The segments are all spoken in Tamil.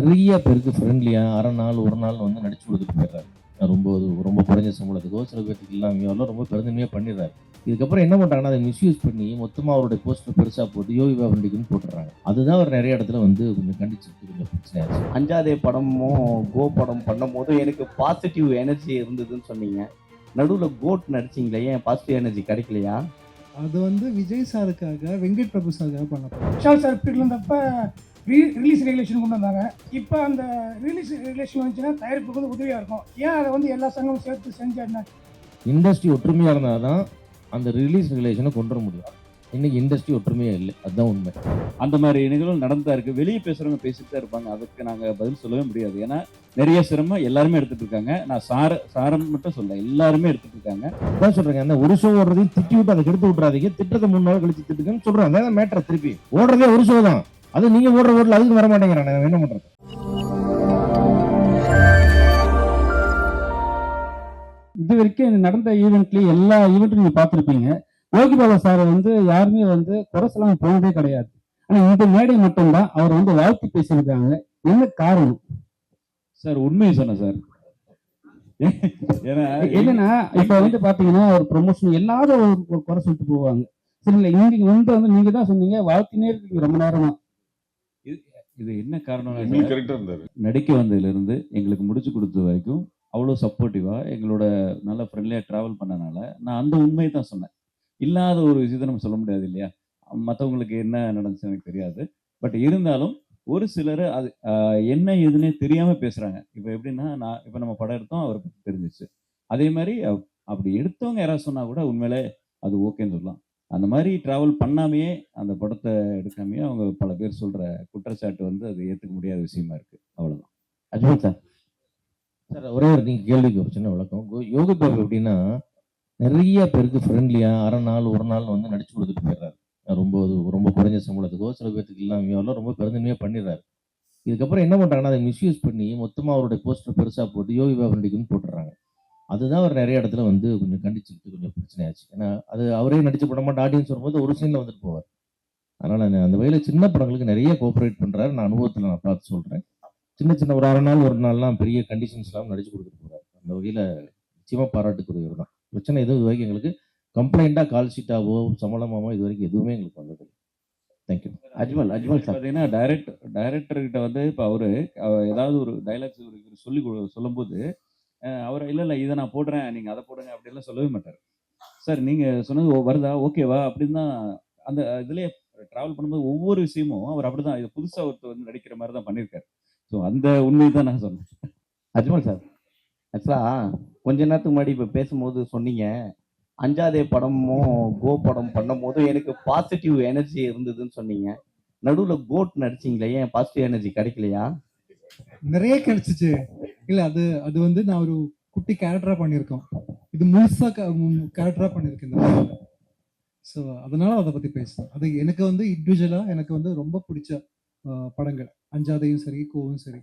நிறைய பேருக்கு ஃப்ரெண்ட்லியாக அரை நாள் ஒரு நாள் வந்து நடிச்சு கொடுத்துட்டு போயிடுறாரு. ரொம்ப ரொம்ப குறைஞ்ச சம்பளத்துக்கோ சில பேருக்கு இல்லாமையோ எல்லாம் ரொம்ப பெருந்தன்மையாக பண்ணிடுறாரு. இதுக்கப்புறம் என்ன பண்ணுறாங்கன்னா அதை மிஸ்யூஸ் பண்ணி மொத்தமாக அவருடைய போஸ்டர் பெருசாக போட்டு யோகி பாபு நடிக்குன்னு போட்டுறாங்க அதுதான் அவர் நிறைய இடத்துல வந்து கொஞ்சம் கண்டிச்சிருக்கு. கொஞ்சம் பிரச்சனையாச்சு அஞ்சாதே படமும் கோ படம் பண்ணும்போது எனக்கு பாசிட்டிவ் எனர்ஜி இருந்ததுன்னு சொன்னீங்க. நடுவில் கோட் நடிச்சிங்களே ஏன் பாசிட்டிவ் எனர்ஜி கிடைக்கலையா? அது வந்து விஜய் சாருக்காக வெங்கட் பிரபு சாருக்காக பண்ணப்படும். விஷால் சார் பீரியட் இருந்தப்ப ரீ ரிலீஸ் ரெகுலேஷன் கொண்டு வந்தாங்க. இப்போ அந்த ரிலீஸ் ரெகுலேஷன் வந்துச்சுன்னா தயாரிப்புக்கு வந்து உதவியாக இருக்கும். ஏன் அதை வந்து எல்லா சங்கமும் சேர்த்து செஞ்சா இண்டஸ்ட்ரி ஒற்றுமையாக இருந்தால் தான் அந்த ரிலீஸ் ரிலேஷனை கொண்டு வர முடியும். இன்னைக்கு இண்டஸ்ட்ரி ஒற்றுமையாக இல்லை. அதுதான் உண்மை. அந்த மாதிரி நிகழ்வுகள் நடந்தா இருக்கு. வெளியே பேசுறவங்க பேசிட்டு தான் இருப்பாங்க. அதுக்கு நாங்க பதில் சொல்லவே முடியாது. ஏன்னா நிறைய சிரமம் எல்லாருமே எடுத்துட்டு இருக்காங்க. நான் சார சாரம் மட்டும் சொல்ல எல்லாருமே எடுத்துட்டு இருக்காங்க. அதான் சொல்றேங்க. அந்த ஒரு ஷோ ஓடுறதையும் திட்டி விட்டு அதை கெடுத்து விட்றாதீங்க திட்டத்தை மூணு நாள் கழிச்சு திட்டுங்கன்னு அதான் மேட்டர் திருப்பி ஓடுறதே ஒரு ஷோ தான். அது நீங்க ஓடுற ஓடல அதுக்கு வர மாட்டேங்கிறாங்க நான் என்ன பண்றது? இது வரைக்கும் நடந்த ஈவெண்ட்லயும் எல்லா ஈவெண்ட்டும் நீங்க பார்த்திருப்பீங்க. யோகி பாபா சார் வந்து யாருமே வந்து குறை சொல்லாம போனதே கிடையாது. ஆனா இந்த மேடை மட்டும்தான் அவர் வந்து வாழ்த்து பேசியிருக்காங்க. என்ன காரணம்? சார் உண்மையை சொன்னேன் சார் என்னன்னா இப்ப வந்து பாத்தீங்கன்னா ஒரு ப்ரொமோஷன் எல்லாரும் ஒரு குறை சொல்லிட்டு போவாங்க. சரி இல்ல இங்க வந்து வந்து நீங்க தான் சொன்னீங்க வாழ்த்தினே இருக்கீங்க ரொம்ப நேரமா. இது என்ன காரணம் கரெக்டா இருந்தாரு. நடிக்க வந்ததுல இருந்து எங்களுக்கு முடிச்சு கொடுத்த வரைக்கும் அவ்வளோ சப்போர்ட்டிவா எங்களோட நல்ல ஃப்ரெண்ட்லியாக ட்ராவல் பண்ணனால நான் அந்த உண்மையை தான் சொன்னேன். இல்லாத ஒரு விஷயத்தை நம்ம சொல்ல முடியாது இல்லையா? மற்றவங்களுக்கு என்ன நடந்துச்சு எனக்கு தெரியாது. பட் இருந்தாலும் ஒரு சிலர் அது என்ன ஏதுன்னே தெரியாம பேசுறாங்க. இப்போ எப்படின்னா நான் இப்போ நம்ம படம் எடுத்தோம் அவரை பத்தி தெரிஞ்சிச்சு. அதே மாதிரி அப்- அப்படி எடுத்தவங்க யாராவது சொன்னா கூட உண்மையிலே அது ஓகேன்னு சொல்லலாம். அந்த மாதிரி ட்ராவல் பண்ணாமையே அந்த படத்தை எடுக்காமையே அவங்க பல பேர் சொல்கிற குற்றச்சாட்டு வந்து அது ஏற்றுக்க முடியாத விஷயமா இருக்குது அவ்வளோதான் அஜ்மல் சார். சார் ஒரே ஒரு நீங்கள் கேள்விக்கு ஒரு சின்ன விளக்கம். கோ- யோகி பாபு எப்படின்னா நிறைய பேருக்கு ஃப்ரெண்ட்லியாக அரை நாள் ஒரு நாள் வந்து நடிச்சு கொடுத்துட்டு போயிடுறாரு. ரொம்ப ரொம்ப குறைஞ்ச சம்பளத்துக்கோ சில பேர்த்துக்கு இல்லாமையோ ரொம்ப பெருந்தன்மையாக பண்ணிடுறாரு. இதுக்கப்புறம் என்ன பண்ணுறாங்கன்னா அதை மிஸ்யூஸ் பண்ணி மொத்தமாக அவருடைய போஸ்டர் பெருசாக போட்டு யோகி பாபு நடிக்குன்னு போட்டுறாங்க அதுதான் அவர் நிறைய இடத்துல வந்து கொஞ்சம் கண்டிச்சுக்கிட்டு கொஞ்சம் பிரச்சனையாச்சு ஏன்னா அது அவரே நடிச்ச படமாட்ட ஆடியன்ஸ் வரும்போது ஒரு சீனில் வந்துட்டு போவார். அதனால் நான் அந்த வகையில் சின்ன படங்களுக்கு நிறைய கோஆப்ரேட் பண்ணுறாரு நான் அனுபவத்தில் நான் பார்த்து சொல்கிறேன் சின்ன சின்ன ஒரு அரை நாள் ஒரு நாள்லாம் பெரிய கண்டிஷன்ஸ்லாம் நடிச்சு கொடுத்துட்டு போறாரு. அந்த வகையில் நிச்சயமாக பாராட்டுக்குரியவர் தான். பிரச்சனை எதுவும் இது வரைக்கும் எங்களுக்கு கம்ப்ளைண்ட்டாக கால் ஷீட்டாவோ சம்பளமாவோ இது வரைக்கும் எதுவுமே எங்களுக்கு வந்தது thank you Ajmal Ajmal sir. பார்த்தீங்கன்னா டைரக்ட் டைரக்டர் கிட்ட வந்து இப்போ அவரு ஏதாவது ஒரு டைலாக்ஸ் சொல்லி கொடு- சொல்லும்போது அவர் இல்லை இல்லை இதை நான் போடுறேன் நீங்கள் அதை போடுங்க அப்படிலாம் சொல்லவே மாட்டார். சார் நீங்கள் சொன்னது ஓ- வருதா? ஓகேவா அப்படின்னு தான் அந்த இதுலேயே ட்ராவல் பண்ணும்போது ஒவ்வொரு விஷயமும் அவர் அப்படிதான் இது புதுசாக ஒருத்தர் வந்து நடிக்கிற மாதிரி தான் பண்ணியிருக்காரு. ஸோ அந்த உண்மையை தான் நான் சொன்னேன். அஜ்மல் சார் ஆக்சுவலாக கொஞ்ச நேரத்துக்கு முன்னாடி இப்போ பேசும்போது சொன்னீங்க. அஞ்சாதே படமும் கோ படம் பண்ணும்போது எனக்கு பாசிட்டிவ் எனர்ஜி இருந்ததுன்னு சொன்னீங்க. நடுவில் கோட் நடிச்சிங்களே ஏன் பாசிட்டிவ் எனர்ஜி கிடைக்கலையா? நிறைய கிடைச்சிச்சு. இல்ல அது அது வந்து நான் ஒரு குட்டி கேரக்டரா பண்ணியிருக்கோம். இது முழுசா கேரக்டரா பண்ணியிருக்கேன் ஸோ அதனால அதை பத்தி பேசுறேன் அது எனக்கு வந்து இண்டிவிஜுவலா எனக்கு வந்து ரொம்ப பிடிச்ச படங்கள். அஞ்சாதையும் சரி கோவும் சரி.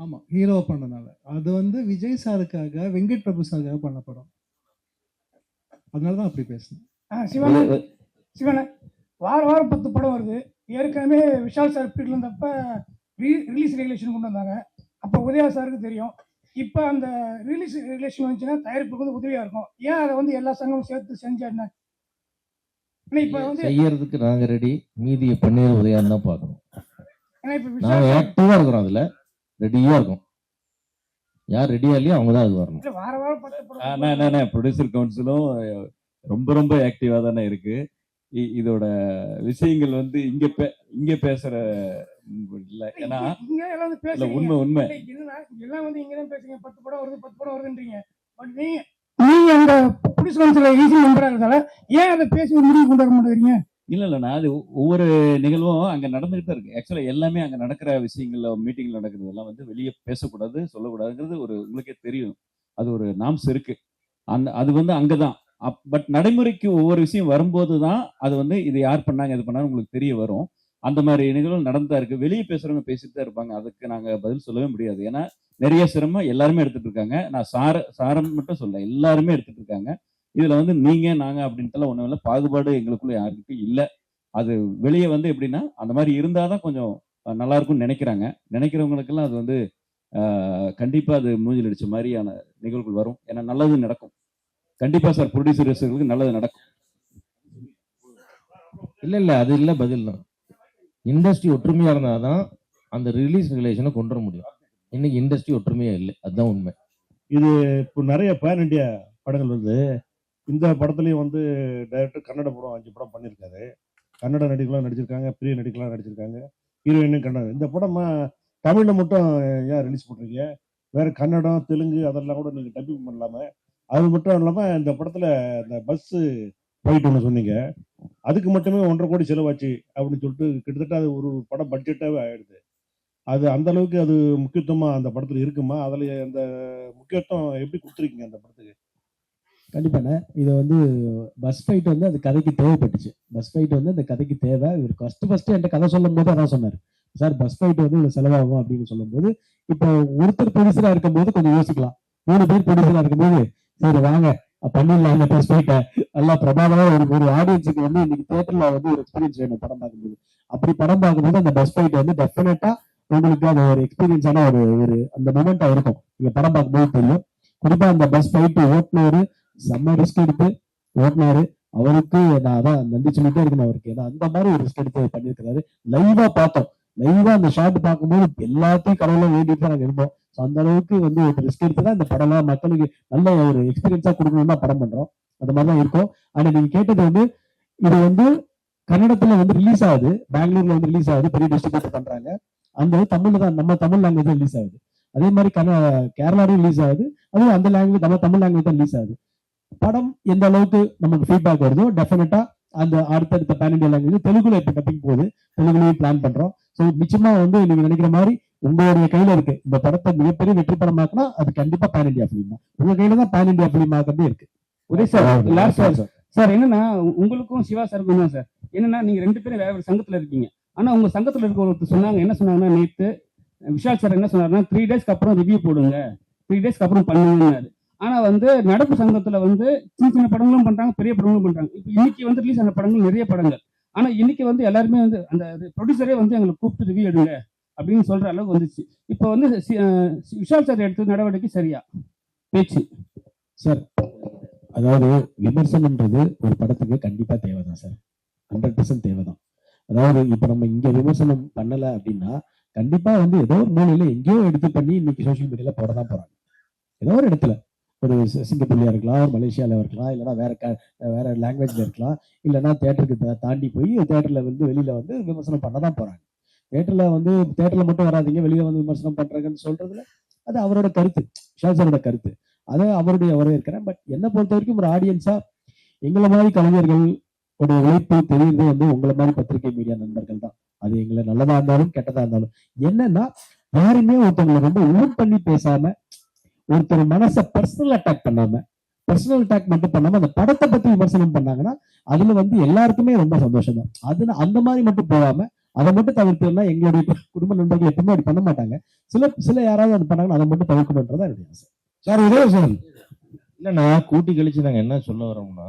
ஆமா ஹீரோ பண்ணனால. அது வந்து விஜய் சாருக்காக வெங்கட் பிரபு சாருக்காக பண்ண படம். அதனாலதான் அப்படி பேசுனேன். சிவன சிவன வாரம் வாரம் பத்து படம் வருது. ஏற்கனவே விஷால் சார் இருந்தப்ப ரிலீஸ் ரெகுலேஷன் கொண்டு வந்தாங்க. அப்போ உதயா சாருக்கு தெரியும். இப்போ அந்த ரிலீஸ் ரெகுலேஷன் வந்துச்சுன்னா தயாரிப்புக்கு வந்து உதவியாக இருக்கும். ஏன் அதை வந்து எல்லா சங்கமும் சேர்த்து செஞ்சா என்ன? ஏன்னா இப்போ வந்து செய்யறதுக்கு நாங்கள் ரெடி மீதியை பன்னீர் உதயான்னு தான் பார்க்கணும். ஏன்னா இப்போ நாங்கள் ஆக்டிவாக இருக்கிறோம் அதில். ரெடியாக இருக்கோம். யார் ரெடியாக இல்லையோ அவங்க தான் அது வரணும். வார வாரம் ப்ரொடியூசர் கவுன்சிலும் ரொம்ப ரொம்ப ஆக்டிவா தானே இருக்கு. இதோட விஷயங்கள் வந்து இங்க பே- இங்க பேசுற இல்ல. ஏன்னா எல்லாம் உண்மை உண்மை. எல்லாம் வந்து இங்க தான் பத்து படம் வருது பத்து படம் வருதுன்றீங்க. பட் நீங்க நீங்க அந்த புடிச்சு கவுன்சில ஈஸி மெம்பரா இருந்தால ஏன் அதை பேசி ஒரு முடிவு கொண்டு வர மாட்டேங்கிறீங்க? இல்ல இல்ல நான் அது ஒவ்வொரு நிகழ்வும் அங்க நடந்துகிட்டு இருக்கு. ஆக்சுவலா எல்லாமே அங்க நடக்கிற விஷயங்கள்ல மீட்டிங்ல நடக்கிறதெல்லாம் வந்து வெளியே பேசக்கூடாது சொல்லக்கூடாதுங்கிறது ஒரு உங்களுக்கே தெரியும். அது ஒரு நாம்ஸ் இருக்கு அந்த அது வந்து அங்கதான். அப் பட் நடைமுறைக்கு ஒவ்வொரு விஷயம் வரும்போது தான் அது வந்து இது யார் பண்ணாங்க இது பண்ணாங்க உங்களுக்கு தெரிய வரும். அந்த மாதிரி நிகழ்வுகள் நடந்தா இருக்கு. வெளியே பேசுறவங்க பேசிட்டு தான் இருப்பாங்க. அதுக்கு நாங்க பதில் சொல்லவே முடியாது. ஏன்னா நிறைய சிரமம் எல்லாருமே எடுத்துட்டு இருக்காங்க. நான் சார சாரம் மட்டும் சொல்ல எல்லாருமே எடுத்துட்டு இருக்காங்க. இதுல வந்து நீங்க நாங்க அப்படின்ட்டுலாம் ஒண்ணும் இல்லை. பாகுபாடு எங்களுக்குள்ள யாருக்கும் இல்லை. அது வெளியே வந்து எப்படின்னா அந்த மாதிரி இருந்தாதான் கொஞ்சம் நல்லா இருக்கும்னு நினைக்கிறாங்க. நினைக்கிறவங்களுக்கெல்லாம் அது வந்து கண்டிப்பா அது மூஞ்சில் அடிச்ச மாதிரியான நிகழ்வுகள் வரும். ஏன்னா நல்லது நடக்கும். கண்டிப்பா சார் ப்ரொடியூசர்களுக்கு நல்லது நடக்கும். இல்ல இல்ல அது இல்ல பதில் தான். இண்டஸ்ட்ரி ஒற்றுமையா இருந்தாதான் அந்த ரிலீஸ் ரிலேஷனை கொண்டு வர முடியும். இன்னைக்கு இண்டஸ்ட்ரி ஒற்றுமையா இல்லை அதுதான் உண்மை. இப்போ நிறைய பேன் இண்டியா படங்கள் வருது. இந்த படத்துலயும் வந்து டைரக்டர் கன்னட படம் அஞ்சு படம் பண்ணியிருக்காரு. கன்னட நடிகலாம் நடிச்சிருக்காங்க பிரிய நடிகலாம் நடிச்சிருக்காங்க. ஹீரோயினும் கன்னடம் இந்த படம் தமிழ்ல மட்டும் ஏன் ரிலீஸ் பண்றீங்க வேற கன்னடம் தெலுங்கு அதெல்லாம் கூட நீங்க டப்பிங் பண்ணலாம. அது மட்டும் இல்லாமல் இந்த படத்தில் இந்த பஸ்ஸு போயிட்டு ஒன்று சொன்னீங்க. அதுக்கு மட்டுமே ஒன்றரை கோடி செலவாச்சு அப்படின்னு சொல்லிட்டு கிட்டத்தட்ட அது ஒரு படம் பட்ஜெட்டாகவே ஆயிடுது. அது அந்த அளவுக்கு அது முக்கியத்துவமாக அந்த படத்தில் இருக்குமா? அதில் அந்த முக்கியத்துவம் எப்படி கொடுத்துருக்கீங்க அந்த படத்துக்கு? கண்டிப்பாண்ணே இதை வந்து பஸ் ஃபைட் வந்து அது கதைக்கு தேவைப்பட்டுச்சு. பஸ் ஃபைட் வந்து அந்த கதைக்கு தேவை. இவர் ஃபஸ்ட்டு ஃபஸ்ட்டு என்கிட்ட கதை சொல்லும் போது அதான் சொன்னார். சார் பஸ் ஃபைட் வந்து இவ்வளோ செலவாகும்? அப்படின்னு சொல்லும்போது இப்போ ஒருத்தர் ப்ரொடியூசராக இருக்கும்போது கொஞ்சம் யோசிக்கலாம். மூணு பேர் ப்ரொடியூசராக இருக்கும்போது சரி வாங்க. பண்ணிடலாம் அந்த பஸ் ஃபைட்டை நல்லா பிரபாவமா ஒரு ஒரு ஆடியன்ஸுக்கு வந்து இன்னைக்கு தேட்டர்ல வந்து ஒரு எக்ஸ்பீரியன்ஸ் வேணும் படம் பார்க்கும்போது. அப்படி படம் பார்க்கும்போது அந்த பஸ் ஃபைட் வந்து டெஃபினட்டா உங்களுக்கு அது ஒரு எக்ஸ்பீரியன்ஸான ஒரு ஒரு அந்த மொமெண்டா இருக்கும். நீங்க படம் பார்க்கும்போது தெரியும். குறிப்பா அந்த பஸ் ஃபைட் ஓட்டுனவர் செம்ம ரிஸ்க் எடுத்து ஓட்டுனாரு அவருக்கு நான் அதான் நன்றி சொல்லிட்டே இருக்கணும் அவருக்கு. ஏன்னா அந்த மாதிரி ஒரு ரிஸ்க் எடுத்து பண்ணியிருக்கிறாரு. லைவா பார்த்தோம். லைவா அந்த ஷாட் பார்க்கும்போது எல்லாத்தையும் கடவுள வேண்டிட்டு தான் நாங்க இருந்தோம். ஸோ அந்த அளவுக்கு வந்து ஒரு ரிஸ்க் எடுத்து தான் இந்த படம்லாம் மக்களுக்கு நல்ல ஒரு எக்ஸ்பீரியன்ஸா கொடுக்கணும்னு தான் படம் பண்றோம். அந்த மாதிரி தான் இருக்கும். ஆனா நீங்க கேட்டது வந்து இது வந்து கன்னடத்துல வந்து ரிலீஸ் ஆகுது. பெங்களூர்ல வந்து ரிலீஸ் ஆகுது. பெரிய டிஸ்ட்ரிபியூட் பண்றாங்க. அந்த தமிழ்ல தான் நம்ம தமிழ் லாங்குவேஜ் ரிலீஸ் ஆகுது. அதே மாதிரி கன கேரளாலையும் ரிலீஸ் ஆகுது. அதுவும் அந்த லாங்குவேஜ் நம்ம தமிழ் லாங்குவேஜ் தான் ரிலீஸ் ஆகுது. படம் எந்த அளவுக்கு நமக்கு ஃபீட்பேக் வருதோ டெஃபினட்டா அந்த அடுத்தடுத்த பேன் இண்டியா லாங்குவேஜ் தெலுங்குல இப்ப டப்பிங் போகுது. தெலுங்குலயும் பிளான் பண்றோம். ஸோ நிச்சயமா வந்து நீங்க நினைக்கிற மாதிரி உங்களுடைய கையில இருக்கு. இந்த படத்தை மிகப்பெரிய வெற்றி படமாக்குனா அது கண்டிப்பா பேன் இண்டியா பிலிம் தான். உங்க கையில தான் பேன் இண்டியா பிலிம் ஆக்கிறதே இருக்கு. Uday sir last sir sir என்னன்னா உங்களுக்கும் சிவா சாருக்கும் தான் சார் என்னன்னா நீங்க ரெண்டு பேரும் வேற ஒரு சங்கத்துல இருக்கீங்க. ஆனா உங்க சங்கத்துல இருக்க ஒருத்தர் சொன்னாங்க என்ன சொன்னாங்கன்னா நேத்து விஷால் சார் என்ன சொன்னாருன்னா த்ரீ டேஸ்க்கு அப்புறம் ரிவ்யூ போடுங்க. த்ரீ டேஸ்க்கு அப்புறம் பண்ணுங்கன்னாரு. ஆனா வந்து நடப்பு சங்கத்துல வந்து சின்ன சின்ன படங்களும் பண்றாங்க பெரிய படங்களும் பண்றாங்க. இப்போ இன்னைக்கு வந்து ரிலீஸ் ஆன படங்கள் நிறைய படங்கள். ஆனா இன்னைக்கு வந்து எல்லாருமே வந்து அந்த ப்ரொடியூசரே வந்து எங்களை கூப்பிட்டு ரிவ்யூ எடுங்க அப்படின்னு சொல்ற அளவுக்கு வந்துச்சு. இப்போ வந்து சி- விஷால் சார் எடுத்த நடவடிக்கை சரியா? பேச்சு. சார் அதாவது விமர்சனம்ன்றது ஒரு படத்துக்கு கண்டிப்பா தேவைதான் சார் ஹண்ட்ரட் பர்சன்ட் தேவைதான். அதாவது இப்ப நம்ம இங்க விமர்சனம் பண்ணல அப்படின்னா கண்டிப்பா வந்து ஏதோ ஒரு மூலையில எங்கேயோ எடுத்து பண்ணி இன்னைக்கு சோஷியல் மீடியால போடதான் போறாங்க. ஏதோ ஒரு இடத்துல. ஒரு சி- இருக்கலாம் ஒரு மலேசியாவில் இருக்கலாம் இல்லைன்னா வேற க- வேற லாங்குவேஜில் இருக்கலாம். இல்லைன்னா தேட்டருக்கு தாண்டி போய் தேட்டரில் வந்து வெளியில் வந்து விமர்சனம் பண்ண தான் போகிறாங்க தேட்டரில் வந்து தேட்டரில் மட்டும் வராதிங்க வெளியில் வந்து விமர்சனம் பண்ணுறாங்கன்னு சொல்கிறதுல அது அவரோட கருத்து ஷாசரோட கருத்து. அதை அவருடைய வரவேற்கிறேன். பட் என்னை பொறுத்த வரைக்கும் ஒரு ஆடியன்ஸா எங்களை மாதிரி கலைஞர்கள் உடைய உழைப்பு தெரியுது வந்து உங்களை மாதிரி பத்திரிகை மீடியா நண்பர்கள் தான். அது எங்களை நல்லதா இருந்தாலும் கெட்டதா இருந்தாலும். என்னன்னா யாருமே ஒருத்தவங்களை ரொம்ப ஊன் பண்ணி பேசாம ஒருத்தர் மனசை பர்சனல் அட்டாக் பண்ணாம பர்சனல் அட்டாக் மட்டும் பண்ணாம அந்த படத்தை பத்தி விமர்சனம் பண்ணாங்கன்னா அதுல வந்து எல்லாருக்குமே ரொம்ப சந்தோஷம் தான் அது அந்த மாதிரி மட்டும் போகாம அதை மட்டும் தவிர்த்துனா எங்களுடைய குடும்ப நண்பர்கள் எப்பவுமே அப்படி பண்ண மாட்டாங்க. சில சில யாராவது அது பண்ணாங்கன்னா அதை மட்டும் தவிர்க்கணுன்றதா என்னுடைய ஆசை. சார் உதய சார் இல்லைண்ணா கூட்டி கழிச்சு நாங்க என்ன சொல்ல வரோம்னா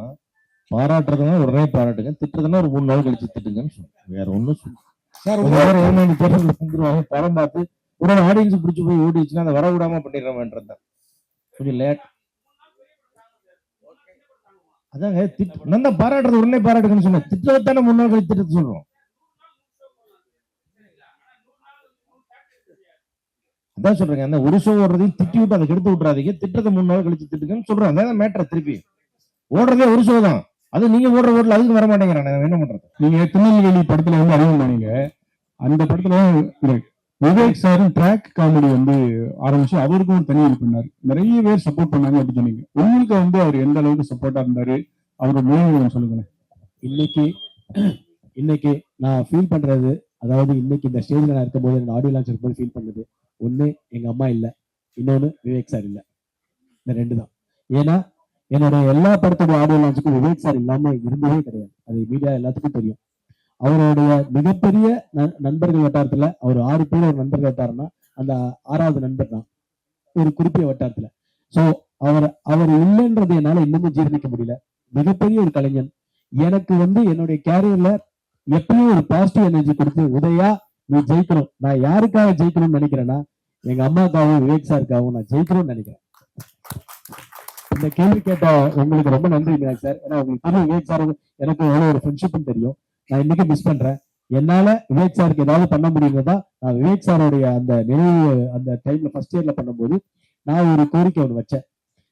பாராட்டுறதுனா உடனே பாராட்டுங்க திட்டுறதுனா ஒரு மூணு நாள் கழிச்சு திட்டுங்கன்னு சொல்லுவோம் வேற ஒண்ணும் சொல்ல சார் படம் பார்த்து உடனே ஆடியன்ஸ் பிடிச்சி போய் ஓடிச்சுன்னா அதை வர விடாம பண்ணிடுறவன்றது கொஞ்சம் லேட் அதாங்க திட்டு நான் தான் பாராட்டுறது உடனே பாராட்டுங்கன்னு சொன்னேன். திட்டத்தை தானே கழித்து திட்டத்தை சொல்றோம். அதான் சொல்றேங்க அந்த ஒரு ஷோ ஓடுறதையும் திட்டி விட்டு அதை கெடுத்து விட்றாதீங்க திட்டத்தை மூணு நாள் கழிச்சு திட்டுங்கன்னு சொல்றேன். அதான் மேட்டர் திருப்பி. ஓடுறதே ஒரு ஷோ தான். அது நீங்க ஓடுற ஓடல அதுக்கு வர மாட்டேங்கிறான் என்ன பண்றது? நீங்க திருநெல்வேலி படத்துல வந்து அறிமுகமானீங்க அந்த படத்துல விவேக் சாரும் ட்ராக் காமெடி வந்து ஆரம்பிச்சு அவருக்கும் ஒரு தனி இது பண்ணாரு நிறைய பேர் சப்போர்ட் பண்ணாங்க அப்படின்னு சொன்னீங்க. உங்களுக்கு வந்து அவர் எந்த அளவுக்கு சப்போர்ட்டா இருந்தாரு? அவரோட நினைவுகள் சொல்லுங்களேன். இன்னைக்கு இன்னைக்கு நான் ஃபீல் பண்றது அதாவது இன்னைக்கு இந்த ஸ்டேஜ்ல நான் இருக்கும்போது என்னோட ஆடியோ லான்ச் இருக்கும்போது ஃபீல் பண்ணது ஒண்ணு எங்க அம்மா இல்லை. இன்னொன்னு விவேக் சார் இல்லை. இந்த ரெண்டு தான். ஏன்னா என்னோட எல்லா படத்தோட ஆடியோ லான்ச்சுக்கும் விவேக் சார் இல்லாம இருந்ததே கிடையாது. அது மீடியா எல்லாத்துக்கும் தெரியும். அவருடைய மிகப்பெரிய ந- நண்பர்கள் வட்டாரத்துல அவர் ஆறு பேர் ஒரு நண்பர்கள் வட்டாருன்னா அந்த ஆறாவது நண்பர் தான். ஒரு குறிப்பிட்ட வட்டாரத்துல. சோ அவர் அவர் இல்லைன்றது என்னால இன்னமும் ஜீரணிக்க முடியல. மிகப்பெரிய ஒரு கலைஞன். எனக்கு வந்து என்னுடைய கேரியர்ல எப்பயும் ஒரு பாசிட்டிவ் எனர்ஜி கொடுத்து உதயா நீ ஜெயிக்கணும். நான் யாருக்காக ஜெயிக்கணும்னு நினைக்கிறேன்னா எங்க அம்மாக்காகவும் விவேக் சாருக்காகவும் நான் ஜெயிக்கணும்னு நினைக்கிறேன். இந்த கேள்வி கேட்ட உங்களுக்கு ரொம்ப நன்றி விநாயக் சார். ஏன்னா உங்களுக்கு தெரியும் விவேக் சார் எனக்கு எவ்வளவு ஒரு ஃப்ரெண்ட்ஷிப்னு தெரியும். நான் இன்னைக்கு மிஸ் பண்றேன். என்னால விவேக் சாருக்கு ஏதாவது பண்ண முடியுங்கிறதா நான் விவேக் சாருடைய அந்த நினைவு அந்த டைம்ல ஃபர்ஸ்ட் இயர்ல பண்ணும்போது நான் ஒரு கோரிக்கை ஒன்று வச்சேன்.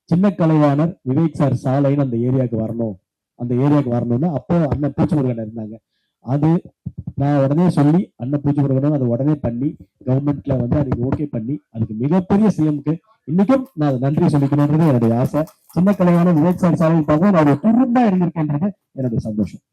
சின்ன கலைவாணர் விவேக் சார் சாலைன்னு அந்த ஏரியாவுக்கு வரணும். அந்த ஏரியாவுக்கு வரணும்னு அப்போ அண்ணன் பூச்சி முருகன் இருந்தாங்க. அது நான் உடனே சொல்லி அண்ணன் பூச்சி முருகனும் அதை உடனே பண்ணி கவர்மெண்ட்ல வந்து அதுக்கு ஓகே பண்ணி அதுக்கு மிகப்பெரிய சிஎம்க்கு இன்னைக்கும் நான் நன்றி சொல்லிக்கணுன்றது என்னுடைய ஆசை. சின்ன கலைவாணர் விவேக் சார் சாலை நான் ஒரு துரும்பா இருந்திருக்கேன்றது என்னுடைய சந்தோஷம்.